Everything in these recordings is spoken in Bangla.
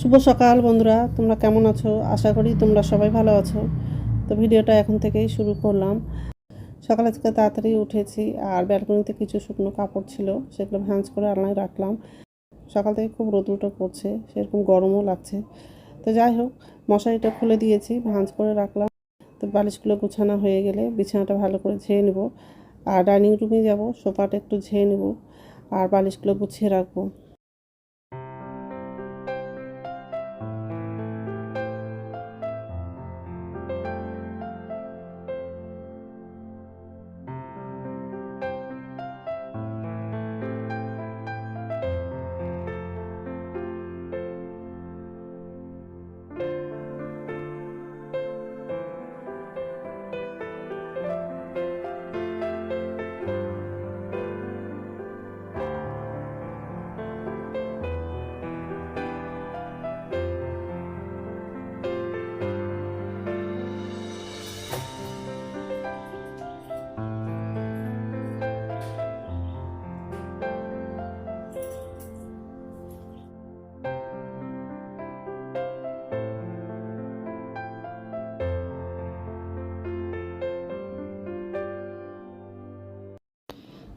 শুভ সকাল বন্ধুরা, তোমরা কেমন আছো? আশা করি তোমরা সবাই ভালো আছো। তো ভিডিওটা এখন থেকেই শুরু করলাম। সকালে থেকে তাড়াতাড়ি উঠেছি, আর ব্যালকনিতে কিছু শুকনো কাপড় ছিল, সেগুলো ভাঁজ করে আলনায় রাখলাম। সকাল থেকে খুব রোদুটো করছে সেরকম গরমও লাগছে। তো যাই হোক, মশারিটা খুলে দিয়েছি, ভাঁজ করে রাখলাম। তো বালিশগুলো গুছানো হয়ে গেলে বিছানাটা ভালো করে ঝেয়ে নেব। আর ডাইনিং রুমে যাব, সোফাটা একটু ঝেয়ে নেব, আর বালিশগুলো গুছিয়ে রাখব।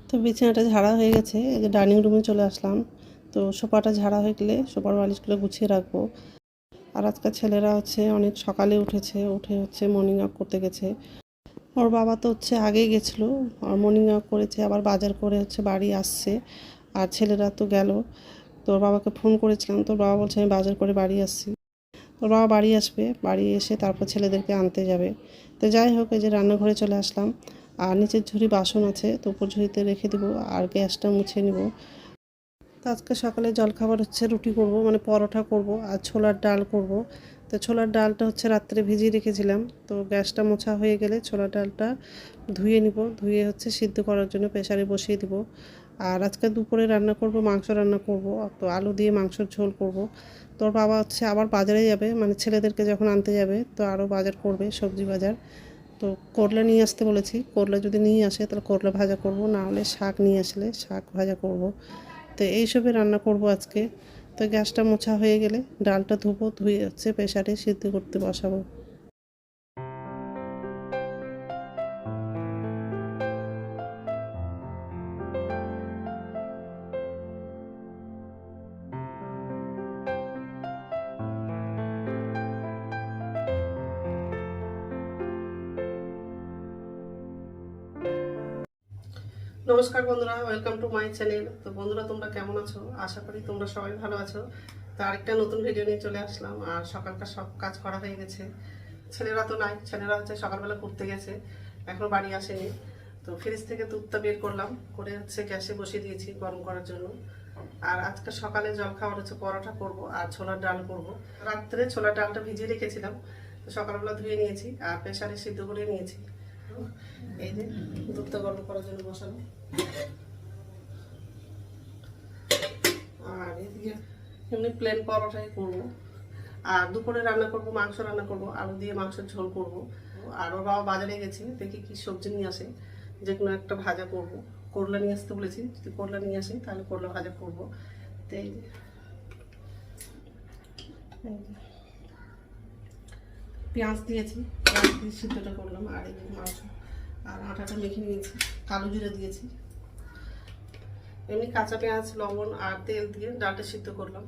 তো বিছানাটা ঝাড়া হয়ে গেছে ডাইনিং রুমে চলে আসলাম। তো সোফাটা ঝাড়া হয়ে গেলে সোফার বালিশগুলো গুছিয়ে রাখব। আর আজকাল ছেলেরা হচ্ছে অনেক সকালে উঠেছে, উঠে হচ্ছে মর্নিং ওয়াক করতে গেছে। ওর বাবা তো হচ্ছে আগেই গেছিল, আর মর্নিং ওয়াক করেছে, আবার বাজার করে হচ্ছে বাড়ি আসছে। আর ছেলেরা তো গেল, তো ওর বাবাকে ফোন করেছিলাম তোর বাবা বলছে আমি বাজার করে বাড়ি আসছি। তোর বাবা বাড়ি আসবে, বাড়ি এসে তারপর ছেলেদেরকে আনতে যাবে। তো যাই হোক, এই যে রান্নাঘরে চলে আসলাম। আর নিচের ঝুড়ি বাসন আছে, তো উপর ঝুড়িতে রেখে দেবো আর গ্যাসটা মুছে নিব। তো আজকে সকালে জলখাবার হচ্ছে রুটি করব মানে পরোটা করব আর ছোলার ডাল করব। তো ছোলার ডালটা হচ্ছে রাত্রে ভিজিয়ে রেখেছিলাম, তো গ্যাসটা মোছা হয়ে গেলে ছোলার ডালটা ধুয়ে নিব, ধুয়ে হচ্ছে সিদ্ধ করার জন্য প্রেশারে বসিয়ে দিব। আর আজকে দুপুরে রান্না করব, মাংস রান্না করব, তো আলু দিয়ে মাংসর ঝোল করব। তোর বাবা হচ্ছে আবার বাজারে যাবে মানে ছেলেদেরকে যখন আনতে যাবে, তো আরও বাজার করবে, সবজি বাজার। তো করলা নিয়ে আসতে বলেছি। করলা যদি নিয়ে আসে তাহলে করলা ভাজা করব, না হলে শাক নিয়ে আসলে শাক ভাজা করব। তো এইসবে রান্না করব আজকে। তো গ্যাসটা মোছা হয়ে গেলে ডালটা ধুবো, ধুয়ে হচ্ছে প্রেশারে সিদ্ধ করতে বসাবো। নমস্কার বন্ধুরা ওয়েলকাম টু মাই চ্যানেল তো বন্ধুরা, তোমরা কেমন আছো? আশা করি তোমরা সবাই ভালো আছো। তো আরেকটা নতুন ভিডিও নিয়ে চলে আসলাম, আর সকালকার সব কাজ করা হয়ে গেছে। ছেলেরা তো নাই, ছেলেরা হচ্ছে সকালবেলা ঘুরতে গেছে, এখনও বাড়ি আসেনি। তো ফ্রিজ থেকে দুধটা বের করলাম, করে হচ্ছে গ্যাসে বসিয়ে দিয়েছি গরম করার জন্য। আর আজকে সকালে জল খাওয়ার হচ্ছে পরোটা করব, আর ছোলার ডাল করব। রাত্রে ছোলার ডালটা ভিজিয়ে রেখেছিলাম, তো সকালবেলা ধুয়ে নিয়েছি, আর প্রেশারে সিদ্ধ করে নিয়েছি। এই যে দুধটা গরম করার জন্য বসানো। আর এদিকে এমনি প্লেন পরোটাই করব। আর দুপুরে রান্না করব, মাংস রান্না করব, আলু দিয়ে মাংসের ঝোল করব। আর ওর বাবা বাজারে গেছে, দেখি কি সবজি নিয়ে আসে। যে কোনো একটা ভাজা করব। করলা নিয়ে আসতে বলেছি, যদি করলা নিয়ে আসে, তাহলে করলা ভাজা করব। তো। পেঁয়াজ দিয়েছি, পেঁয়াজ দিয়ে সিদ্ধটা করলাম, আর এই মাংস। আর আটাটা মেখে নিয়েছি, কালো জিরে দিয়েছি। এমনি কাঁচা পেঁয়াজ, লবণ আর তেল দিয়ে ডালটা সিদ্ধ করলাম।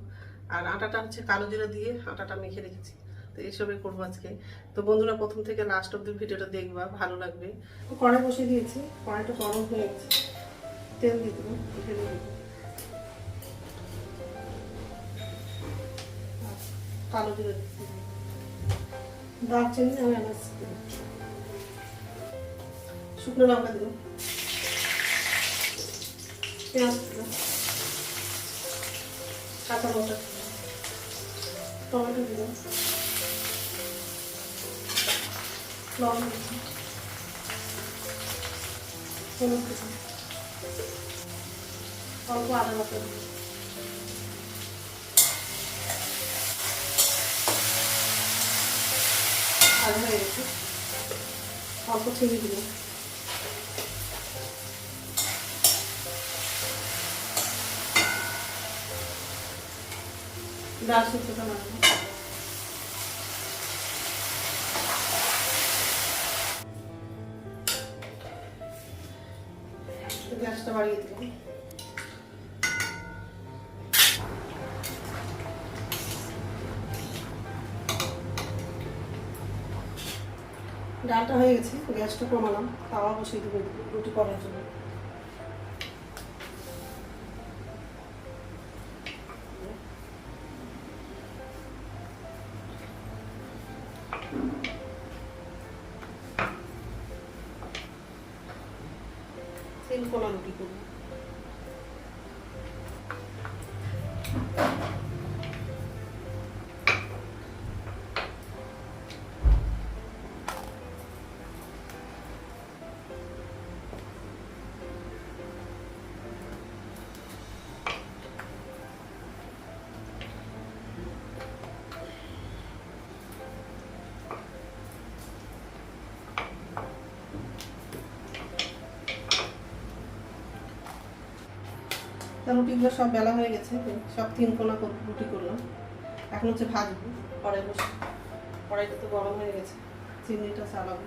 আর আটাটা হচ্ছে কালো জিরে দিয়ে আটাটা মেখে রেখেছি। তো এইসবই করব আজকে। তো বন্ধুরা, প্রথম থেকে লাস্ট অব্দি ভিডিওটা দেখবা, ভালো লাগবে। কড়াই বসিয়ে দিয়েছি, কড়াইটা গরম হয়ে গেছে। তেল দিয়ে দেবো ঢেলে দেবো কালো জিরে। দারচিনি আর এলাচ। শুকনো লঙ্কা দেবো। পেঁয়াজ অল্প আদা বাটা দেবো। হয়ে গেছে। অল্প চিনি দিবো। ডাল গ্যাসটা বাড়িয়ে ডালটা হয়ে গেছে গ্যাসটা কমালাম তাওয়া বসিয়ে দেবো রুটি করার জন্য। কোনা রুটি করব? তা রুটিগুলো সব বেলা হয়ে গেছে সব তিন কোনা রুটি করলাম। এখন হচ্ছে ভাজবো কড়াই বসে কড়াইটা তো গরম হয়ে গেছে চিনিটা চালাবো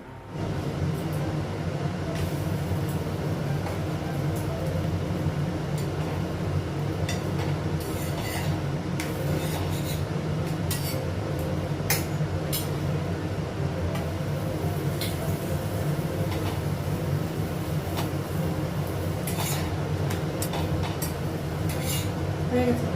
হয়ে গেছে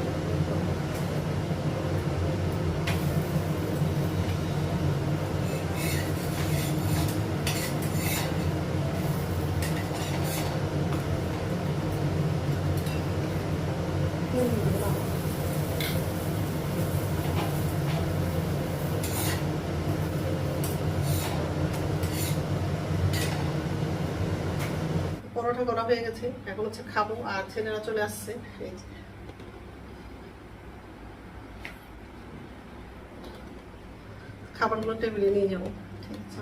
পরোটা করা হয়ে গেছে। এখন হচ্ছে খাব আর ছেলেরা চলে আসছে। খাবারগুলো টেবিলে নিয়ে যাব। ঠিক আছে।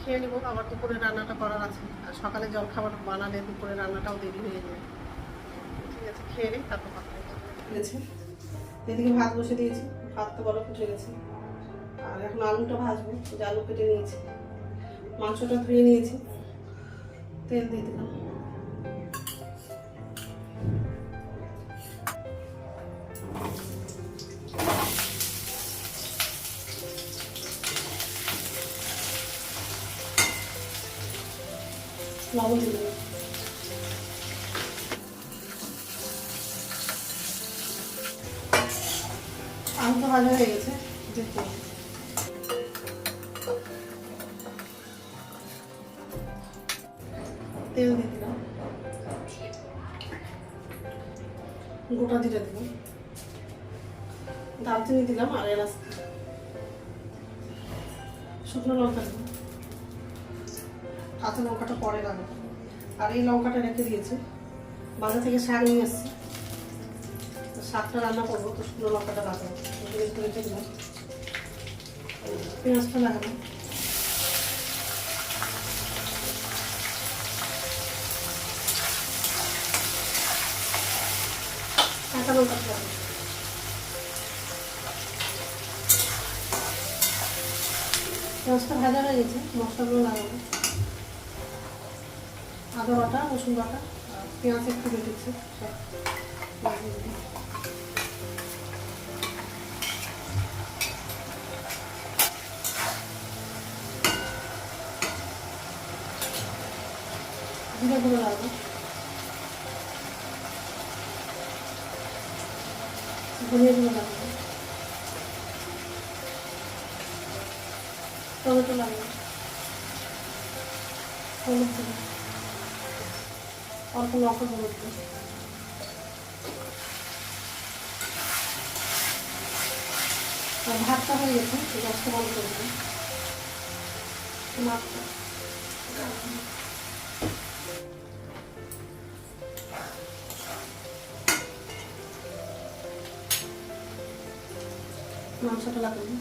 খেয়ে নেব। আবার দুপুরে রান্নাটা করার আছে। আর সকালে জল খাবার বানালে দুপুরে রান্নাটাও দেরি হয়ে যায়। খেয়ে নিই ভাত দিয়েছি। ভাত তো আর এখন আলুটা কেটে নিয়েছি। মাংসটা ধুয়ে নিয়েছি। তেল দিয়ে দিলাম। লবণ দিয়ে ভাজা হয়ে গেছে। তেল দিয়ে দিলাম। গোটা জিরে দিলাম দালচিনি দিলাম আর এলাচ শুকনো লঙ্কা দিলাম কাঁচা লঙ্কাটা পরে লাগাবো আর এই লঙ্কাটা রেখে দিয়েছি। বাজার থেকে শাক নিয়ে এসেছি। শাকটা রান্না করব, তো শুকনো লঙ্কাটা লাগাবো দিলাম পেঁয়াজটা পেঁয়াজটা ভাজা হয়ে গেছে মশলাগুলো লাগাবো আদা বাটা রসুন বাটা পেঁয়াজ একটু বেটেছে জিরে গুঁড়ো লাগবে ধনিয়া গুঁড়ো লাগবে টমেটো লাগবে অল্প লঙ্কা গুঁড়ো ভাতটা হয়ে গেছে গ্যাসটা বন্ধ করে দেবো মাংসটা লাগবে।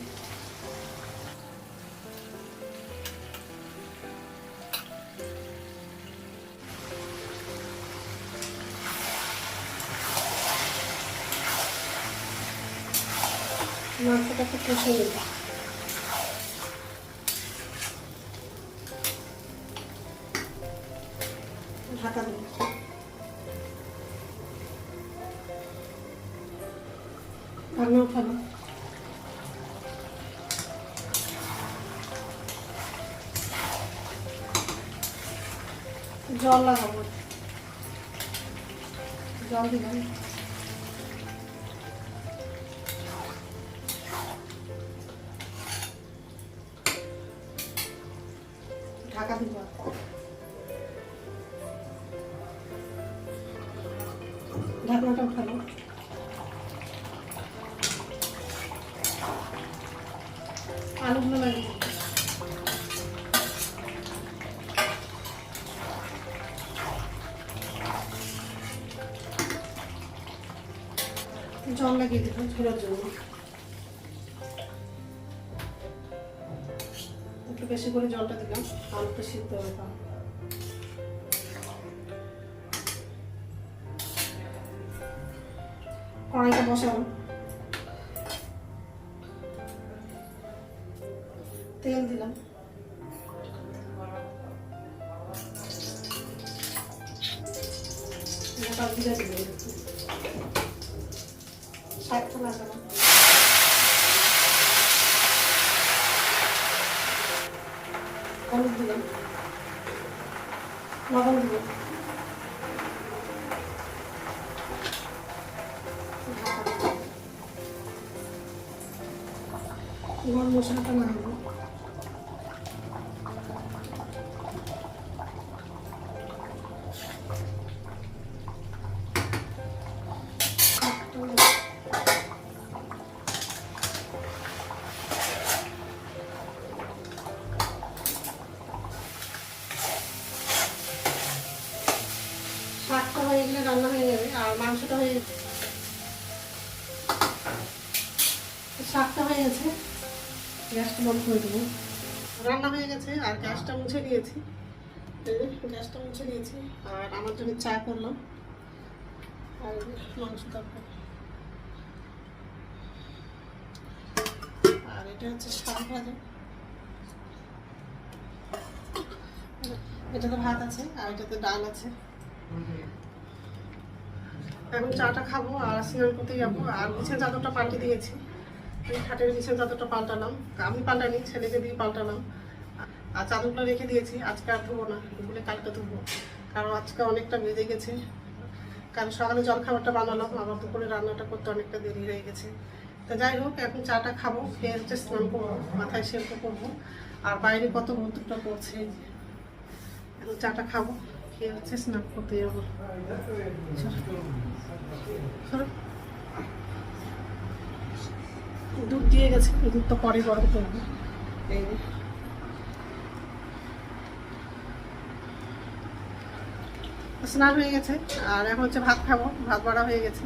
মাংসটাকে কষে নেব। ঢাকা দেবো। ঢাকা দিব ঢাকনাটা উঠালো জল লাগিয়ে দিলাম, ঝোলার জন্য একটু বেশি করে জলটা দিলাম আলুটা সিদ্ধ হবে। কড়াইটা বসাবো হলুদ দিলাম লবণ গরম মশলাটা নাড়বো বন্ধ করে দেবো। রান্না হয়ে গেছে, আর গ্যাসটা মুছে নিয়েছি। গ্যাসটা মুছে নিয়েছি, আর আমার জন্য চা করলাম। আর মাংস তরকারি। আর এটা হচ্ছে শাক ভাজা। এটাতে ভাত আছে, আর এটাতে ডাল আছে। এখন চাটা খাব, আর স্নান করতে যাব। আর বিছানা চাদরটা পাল্টে দিয়েছি। এই খাটের বিছানা চাদরটা পাল্টালাম। আমি পাল্টানি ছেলেকে দিয়ে পাল্টালাম। আর চাদরটা রেখে দিয়েছি, আজকে আর ধুবো না, বলে কালকে ধুবো। কারণ আজকে অনেকটা বেজে গেছে। কারণ সকালে জল খাবারটা বানালাম, আবার দুপুরে রান্নাটা করতে অনেকটা দেরি হয়ে গেছে। তো যাই হোক, এখন চাটা খাব খেয়ে হচ্ছে স্নান করব, মাথায় শ্যাম্পু করব। আর বাইরে কত রোদ্দুরটা পড়ছে। এখন চাটা খাব খেয়ে হচ্ছে স্নান করতে যাব। দুধ দিয়ে গেছে, দুধটা পরে গরম করব। এই স্নান হয়ে গেছে, আর এখন হচ্ছে ভাত খাব, ভাত বাড়া হয়ে গেছে,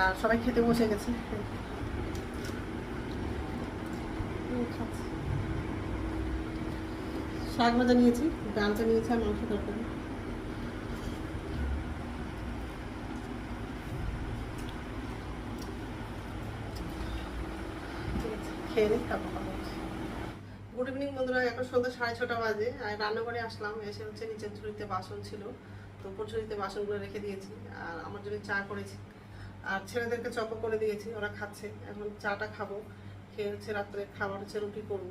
আর সবাই খেতে বসে গেছে। শাক ভাজা নিয়েছি, ডালটা নিয়েছি আর মাংস তরকারি ঠিক আছে, খেয়ে নিই, তারপর কথা। গুড ইভিনিং বন্ধুরা, এখন সন্ধ্যা সাড়ে ছটা বাজে, আর রান্নাঘরে আসলাম, এসে হচ্ছে নিচের ঝুড়িতে বাসন ছিল, তো উপর ঝুড়িতে বাসনগুলো রেখে দিয়েছি, আর আমার জন্য চা করেছি। আর ছেলেদেরকে চকো করে দিয়েছি, ওরা খাচ্ছে, এখন চাটা খাব, খেয়ে হচ্ছে রাত্রে খাবার হচ্ছে রুটি করব।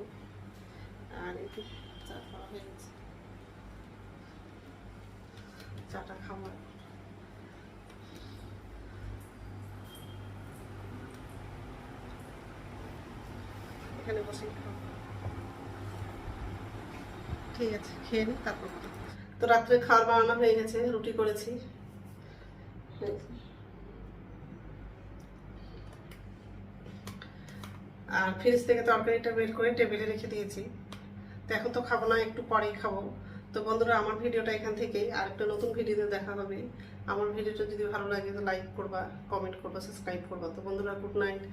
আর চা খাওয়া হয়ে গেছে। চাটা খাব। এখানে বসে ঠিক আছে, খেয়ে নিই তারপর তো রাত্রে খাবার বানানো হয়ে গেছে, রুটি করেছি। আর ফ্রিজ থেকে তরকারিটা বের করে টেবিলে রেখে দিয়েছি। তো এখন তো খাব না, একটু পরেই খাব। তো বন্ধুরা, আমার ভিডিওটা এখান থেকেই। আর একটা নতুন ভিডিওতে দেখা হবে। আমার ভিডিওটা যদি ভালো লাগে, তো লাইক করবা কমেন্ট করবা সাবস্ক্রাইব করবা। তো বন্ধুরা গুড নাইট